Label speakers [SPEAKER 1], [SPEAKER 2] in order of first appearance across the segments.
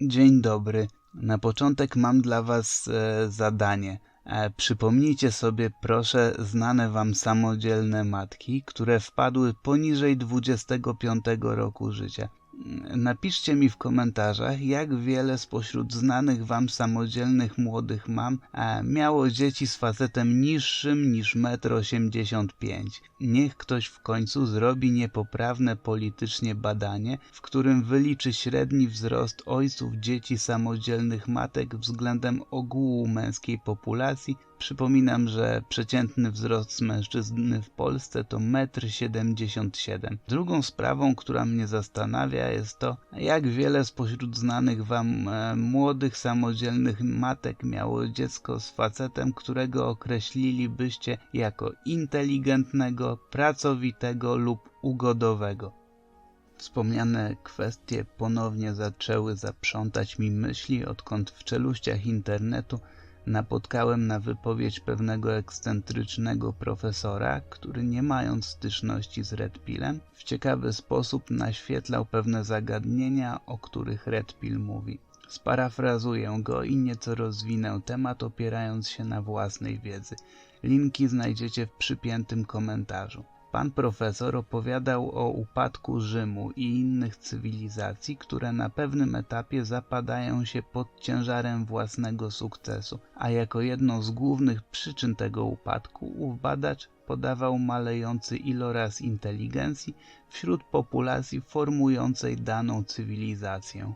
[SPEAKER 1] Dzień dobry. Na początek mam dla Was e, zadanie. E, przypomnijcie sobie, proszę, znane Wam samodzielne matki, które wpadły poniżej 25 roku życia. Napiszcie mi w komentarzach, jak wiele spośród znanych wam samodzielnych młodych mam miało dzieci z facetem niższym niż 1,85 m. Niech ktoś w końcu zrobi niepoprawne politycznie badanie, w którym wyliczy średni wzrost ojców dzieci samodzielnych matek względem ogółu męskiej populacji Przypominam, że przeciętny wzrost mężczyzny w Polsce to 1,77 m. Drugą sprawą, która mnie zastanawia jest to, jak wiele spośród znanych wam e, młodych, samodzielnych matek miało dziecko z facetem, którego określilibyście jako inteligentnego, pracowitego lub ugodowego. Wspomniane kwestie ponownie zaczęły zaprzątać mi myśli, odkąd w czeluściach internetu napotkałem na wypowiedź pewnego ekscentrycznego profesora, który nie mając styczności z Red Pillem, w ciekawy sposób naświetlał pewne zagadnienia, o których Red Pill mówi. Sparafrazuję go i nieco rozwinę temat opierając się na własnej wiedzy. Linki znajdziecie w przypiętym komentarzu. Pan profesor opowiadał o upadku Rzymu i innych cywilizacji, które na pewnym etapie zapadają się pod ciężarem własnego sukcesu, a jako jedną z głównych przyczyn tego upadku ów badacz podawał malejący iloraz inteligencji wśród populacji formującej daną cywilizację.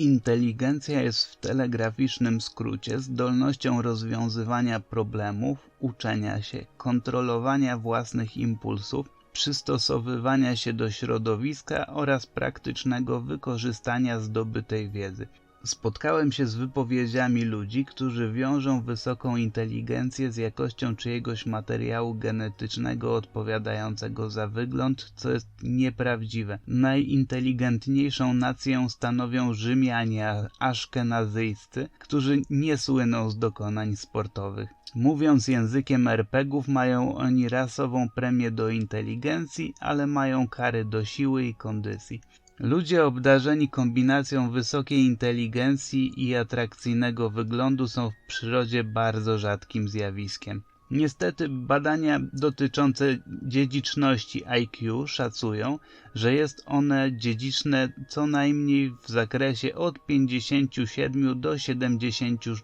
[SPEAKER 1] Inteligencja jest w telegraficznym skrócie zdolnością rozwiązywania problemów, uczenia się, kontrolowania własnych impulsów, przystosowywania się do środowiska oraz praktycznego wykorzystania zdobytej wiedzy. Spotkałem się z wypowiedziami ludzi, którzy wiążą wysoką inteligencję z jakością czyjegoś materiału genetycznego odpowiadającego za wygląd, co jest nieprawdziwe. Najinteligentniejszą nację stanowią Rzymianie aszkenazyjscy, którzy nie słyną z dokonań sportowych. Mówiąc językiem RPGów mają oni rasową premię do inteligencji, ale mają kary do siły i kondycji. Ludzie obdarzeni kombinacją wysokiej inteligencji i atrakcyjnego wyglądu są w przyrodzie bardzo rzadkim zjawiskiem. Niestety badania dotyczące dziedziczności IQ szacują, że jest one dziedziczne co najmniej w zakresie od 57 do 73%.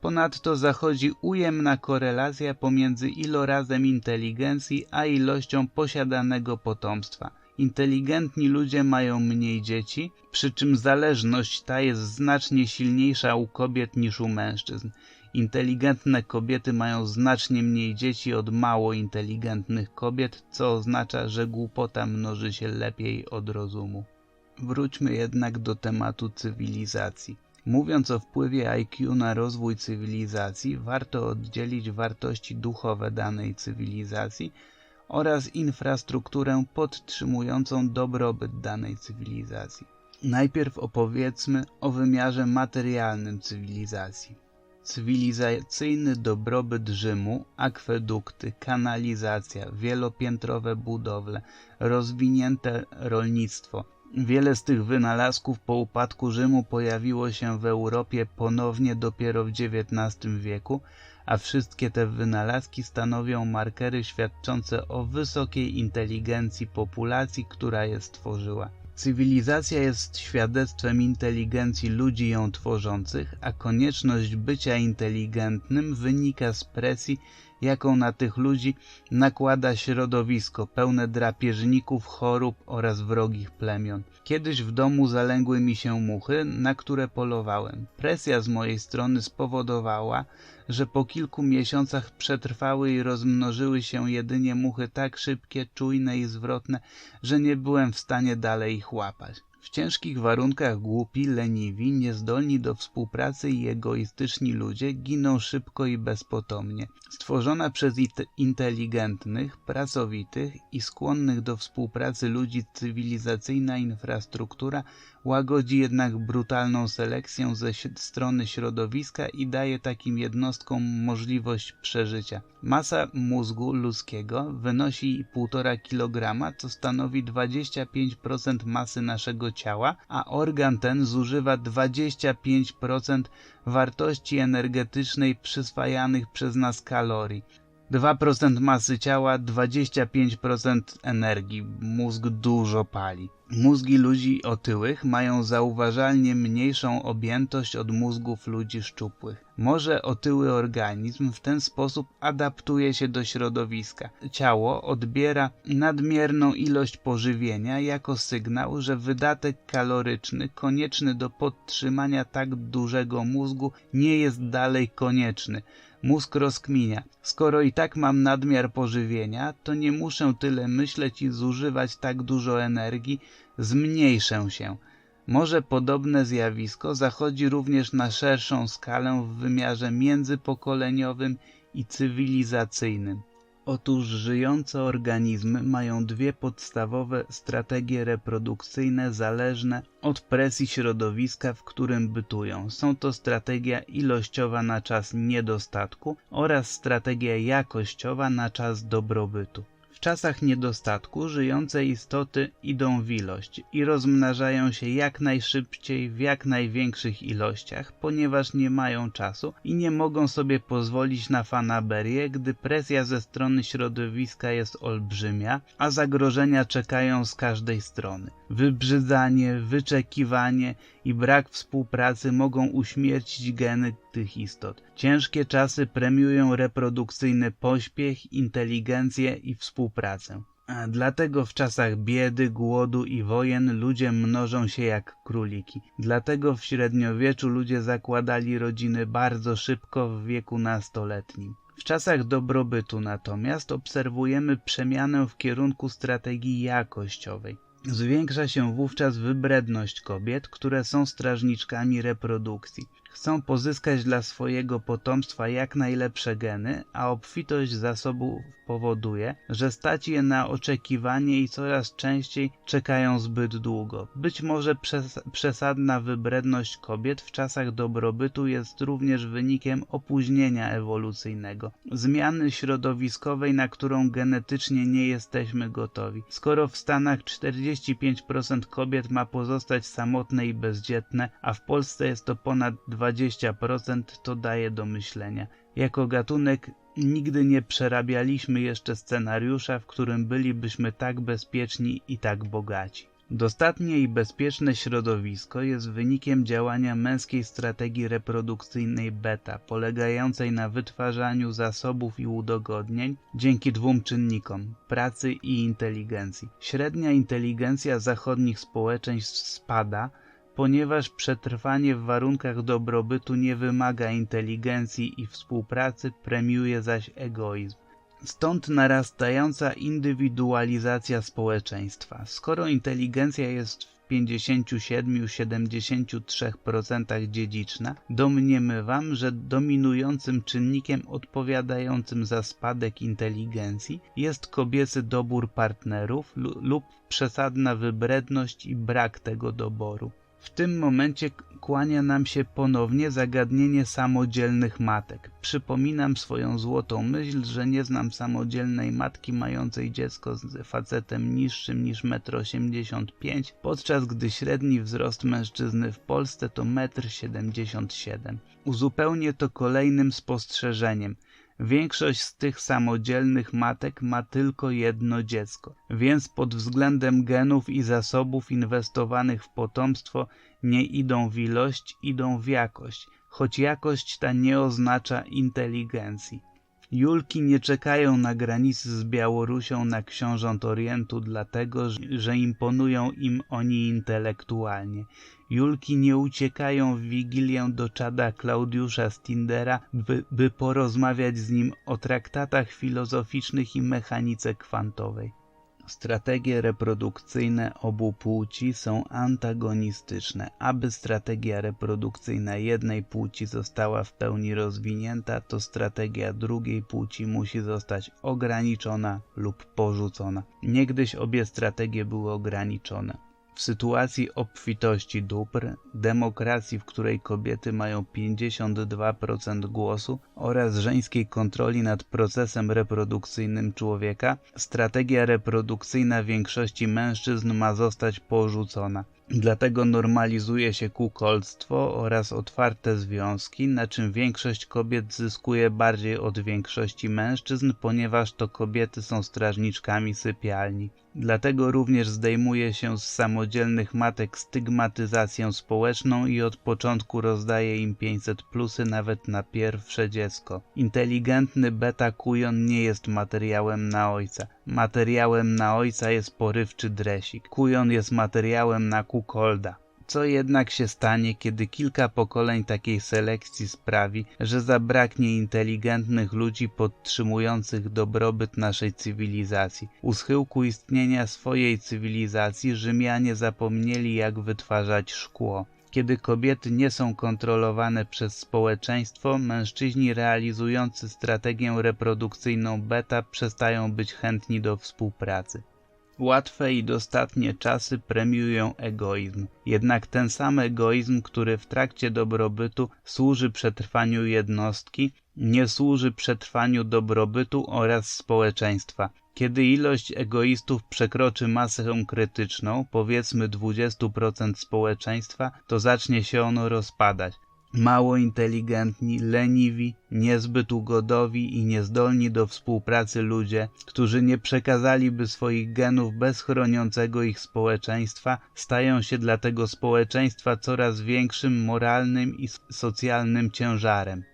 [SPEAKER 1] Ponadto zachodzi ujemna korelacja pomiędzy ilorazem inteligencji a ilością posiadanego potomstwa. Inteligentni ludzie mają mniej dzieci, przy czym zależność ta jest znacznie silniejsza u kobiet niż u mężczyzn. Inteligentne kobiety mają znacznie mniej dzieci od mało inteligentnych kobiet, co oznacza, że głupota mnoży się lepiej od rozumu. Wróćmy jednak do tematu cywilizacji. Mówiąc o wpływie IQ na rozwój cywilizacji, warto oddzielić wartości duchowe danej cywilizacji oraz infrastrukturę podtrzymującą dobrobyt danej cywilizacji. Najpierw opowiedzmy o wymiarze materialnym cywilizacji. Cywilizacyjny dobrobyt Rzymu, akwedukty, kanalizacja, wielopiętrowe budowle, rozwinięte rolnictwo. Wiele z tych wynalazków po upadku Rzymu pojawiło się w Europie ponownie dopiero w XIX wieku, a wszystkie te wynalazki stanowią markery świadczące o wysokiej inteligencji populacji, która je stworzyła. Cywilizacja jest świadectwem inteligencji ludzi ją tworzących, a konieczność bycia inteligentnym wynika z presji, jaką na tych ludzi nakłada środowisko pełne drapieżników, chorób oraz wrogich plemion. Kiedyś w domu zalęgły mi się muchy, na które polowałem. Presja z mojej strony spowodowała, że po kilku miesiącach przetrwały i rozmnożyły się jedynie muchy tak szybkie, czujne i zwrotne, że nie byłem w stanie dalej ich łapać. W ciężkich warunkach głupi, leniwi, niezdolni do współpracy i egoistyczni ludzie giną szybko i bezpotomnie. Stworzona przez inteligentnych, pracowitych i skłonnych do współpracy ludzi cywilizacyjna infrastruktura łagodzi jednak brutalną selekcją ze strony środowiska i daje takim jednostkom możliwość przeżycia. Masa mózgu ludzkiego wynosi 1,5 kg, co stanowi 25% masy naszego ciała, a organ ten zużywa 25% wartości energetycznej przyswajanych przez nas kalorii. 2% masy ciała, 25% energii. Mózg dużo pali. Mózgi ludzi otyłych mają zauważalnie mniejszą objętość od mózgów ludzi szczupłych. Może otyły organizm w ten sposób adaptuje się do środowiska. Ciało odbiera nadmierną ilość pożywienia jako sygnał, że wydatek kaloryczny konieczny do podtrzymania tak dużego mózgu nie jest dalej konieczny. Mózg rozkminia. Skoro i tak mam nadmiar pożywienia, to nie muszę tyle myśleć i zużywać tak dużo energii, zmniejszę się. Może podobne zjawisko zachodzi również na szerszą skalę w wymiarze międzypokoleniowym i cywilizacyjnym. Otóż żyjące organizmy mają dwie podstawowe strategie reprodukcyjne zależne od presji środowiska, w którym bytują. Są to strategia ilościowa na czas niedostatku oraz strategia jakościowa na czas dobrobytu czasach niedostatku żyjące istoty idą w ilość i rozmnażają się jak najszybciej w jak największych ilościach, ponieważ nie mają czasu i nie mogą sobie pozwolić na fanaberię, gdy presja ze strony środowiska jest olbrzymia, a zagrożenia czekają z każdej strony. Wybrzydzanie, wyczekiwanie i brak współpracy mogą uśmiercić geny tych istot. Ciężkie czasy premiują reprodukcyjny pośpiech, inteligencję i współpracę. A dlatego w czasach biedy, głodu i wojen ludzie mnożą się jak króliki. Dlatego w średniowieczu ludzie zakładali rodziny bardzo szybko w wieku nastoletnim. W czasach dobrobytu natomiast obserwujemy przemianę w kierunku strategii jakościowej. Zwiększa się wówczas wybredność kobiet, które są strażniczkami reprodukcji. Chcą pozyskać dla swojego potomstwa jak najlepsze geny, a obfitość zasobów powoduje, że stać je na oczekiwanie i coraz częściej czekają zbyt długo. Być może przes przesadna wybredność kobiet w czasach dobrobytu jest również wynikiem opóźnienia ewolucyjnego, zmiany środowiskowej, na którą genetycznie nie jesteśmy gotowi. Skoro w Stanach 45% kobiet ma pozostać samotne i bezdzietne, a w Polsce jest to ponad 20%, to daje do myślenia. Jako gatunek nigdy nie przerabialiśmy jeszcze scenariusza, w którym bylibyśmy tak bezpieczni i tak bogaci. Dostatnie i bezpieczne środowisko jest wynikiem działania męskiej strategii reprodukcyjnej beta, polegającej na wytwarzaniu zasobów i udogodnień dzięki dwóm czynnikom pracy i inteligencji. Średnia inteligencja zachodnich społeczeństw spada, ponieważ przetrwanie w warunkach dobrobytu nie wymaga inteligencji i współpracy, premiuje zaś egoizm. Stąd narastająca indywidualizacja społeczeństwa. Skoro inteligencja jest w 57-73% dziedziczna, domniemywam, że dominującym czynnikiem odpowiadającym za spadek inteligencji jest kobiecy dobór partnerów lub przesadna wybredność i brak tego doboru. W tym momencie kłania nam się ponownie zagadnienie samodzielnych matek. Przypominam swoją złotą myśl, że nie znam samodzielnej matki mającej dziecko z facetem niższym niż 1,85 m, podczas gdy średni wzrost mężczyzny w Polsce to 1,77 m. Uzupełnię to kolejnym spostrzeżeniem – Większość z tych samodzielnych matek ma tylko jedno dziecko, więc pod względem genów i zasobów inwestowanych w potomstwo nie idą w ilość, idą w jakość, choć jakość ta nie oznacza inteligencji. Julki nie czekają na granicy z Białorusią na książąt Orientu dlatego, że imponują im oni intelektualnie. Julki nie uciekają w Wigilię do czada Klaudiusza Stindera, by, by porozmawiać z nim o traktatach filozoficznych i mechanice kwantowej. Strategie reprodukcyjne obu płci są antagonistyczne. Aby strategia reprodukcyjna jednej płci została w pełni rozwinięta, to strategia drugiej płci musi zostać ograniczona lub porzucona. Niegdyś obie strategie były ograniczone. W sytuacji obfitości dóbr, demokracji, w której kobiety mają 52% głosu oraz żeńskiej kontroli nad procesem reprodukcyjnym człowieka, strategia reprodukcyjna większości mężczyzn ma zostać porzucona. Dlatego normalizuje się kukolstwo oraz otwarte związki, na czym większość kobiet zyskuje bardziej od większości mężczyzn, ponieważ to kobiety są strażniczkami sypialni. Dlatego również zdejmuje się z samodzielnych matek stygmatyzację społeczną i od początku rozdaje im 500 plusy nawet na pierwsze dziecko. Inteligentny beta kujon nie jest materiałem na ojca. Materiałem na ojca jest porywczy dresik. Kujon jest materiałem na kukolda. Co jednak się stanie, kiedy kilka pokoleń takiej selekcji sprawi, że zabraknie inteligentnych ludzi podtrzymujących dobrobyt naszej cywilizacji? U schyłku istnienia swojej cywilizacji Rzymianie zapomnieli jak wytwarzać szkło. Kiedy kobiety nie są kontrolowane przez społeczeństwo, mężczyźni realizujący strategię reprodukcyjną beta przestają być chętni do współpracy. Łatwe i dostatnie czasy premiują egoizm. Jednak ten sam egoizm, który w trakcie dobrobytu służy przetrwaniu jednostki, nie służy przetrwaniu dobrobytu oraz społeczeństwa. Kiedy ilość egoistów przekroczy masę krytyczną, powiedzmy 20% społeczeństwa, to zacznie się ono rozpadać mało inteligentni, leniwi, niezbyt ugodowi i niezdolni do współpracy ludzie, którzy nie przekazaliby swoich genów bez chroniącego ich społeczeństwa, stają się dla tego społeczeństwa coraz większym moralnym i socjalnym ciężarem.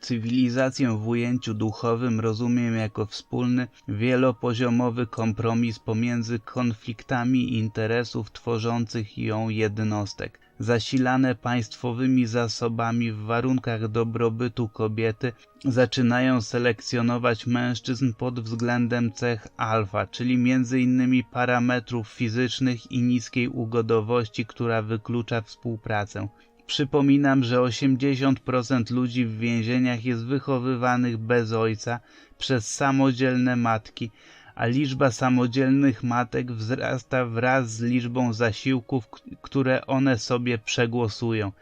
[SPEAKER 1] Cywilizację w ujęciu duchowym rozumiem jako wspólny, wielopoziomowy kompromis pomiędzy konfliktami interesów tworzących ją jednostek zasilane państwowymi zasobami w warunkach dobrobytu kobiety zaczynają selekcjonować mężczyzn pod względem cech alfa, czyli innymi parametrów fizycznych i niskiej ugodowości, która wyklucza współpracę. Przypominam, że 80% ludzi w więzieniach jest wychowywanych bez ojca przez samodzielne matki, a liczba samodzielnych matek wzrasta wraz z liczbą zasiłków, które one sobie przegłosują.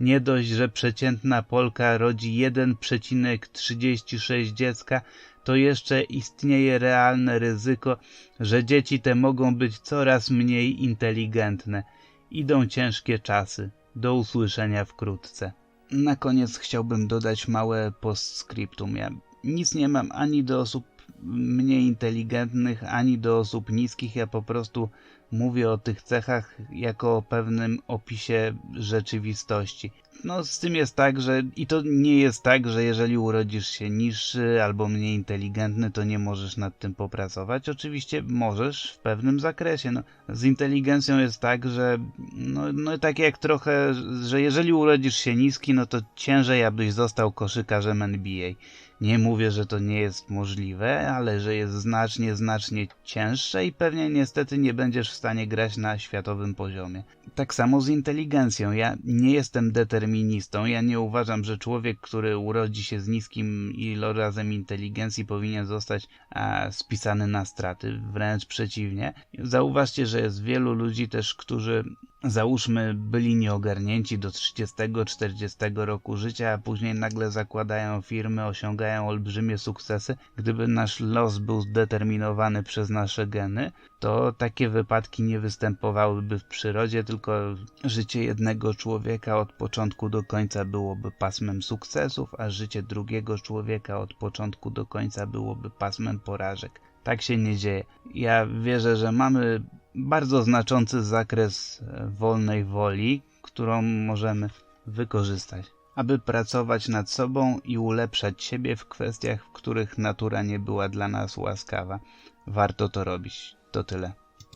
[SPEAKER 1] Nie dość, że przeciętna Polka rodzi 1,36 dziecka, to jeszcze istnieje realne ryzyko, że dzieci te mogą być coraz mniej inteligentne. Idą ciężkie czasy. Do usłyszenia wkrótce. Na koniec chciałbym dodać małe postscriptum. Ja nic nie mam ani do osób mniej inteligentnych, ani do osób niskich. Ja po prostu mówię o tych cechach jako o pewnym opisie rzeczywistości. No z tym jest tak, że i to nie jest tak, że jeżeli urodzisz się niższy albo mniej inteligentny, to nie możesz nad tym popracować. Oczywiście możesz w pewnym zakresie. No, z inteligencją jest tak, że no, no tak jak trochę, że jeżeli urodzisz się niski, no to ciężej abyś został koszykarzem NBA. Nie mówię, że to nie jest możliwe, ale że jest znacznie, znacznie cięższe i pewnie niestety nie będziesz w stanie grać na światowym poziomie. Tak samo z inteligencją. Ja nie jestem deterministą. Ja nie uważam, że człowiek, który urodzi się z niskim ilorazem inteligencji powinien zostać a, spisany na straty. Wręcz przeciwnie. Zauważcie, że jest wielu ludzi też, którzy załóżmy byli nieogarnięci do 30-40 roku życia, a później nagle zakładają firmy, osiągają olbrzymie sukcesy. Gdyby nasz los był zdeterminowany przez nasze geny, to takie wypadki nie występowałyby w przyrodzie, tylko życie jednego człowieka od początku do końca byłoby pasmem sukcesów, a życie drugiego człowieka od początku do końca byłoby pasmem porażek. Tak się nie dzieje. Ja wierzę, że mamy bardzo znaczący zakres e, wolnej woli, którą możemy wykorzystać, aby pracować nad sobą i ulepszać siebie w kwestiach, w których natura nie była dla nas łaskawa. Warto to robić. To tyle.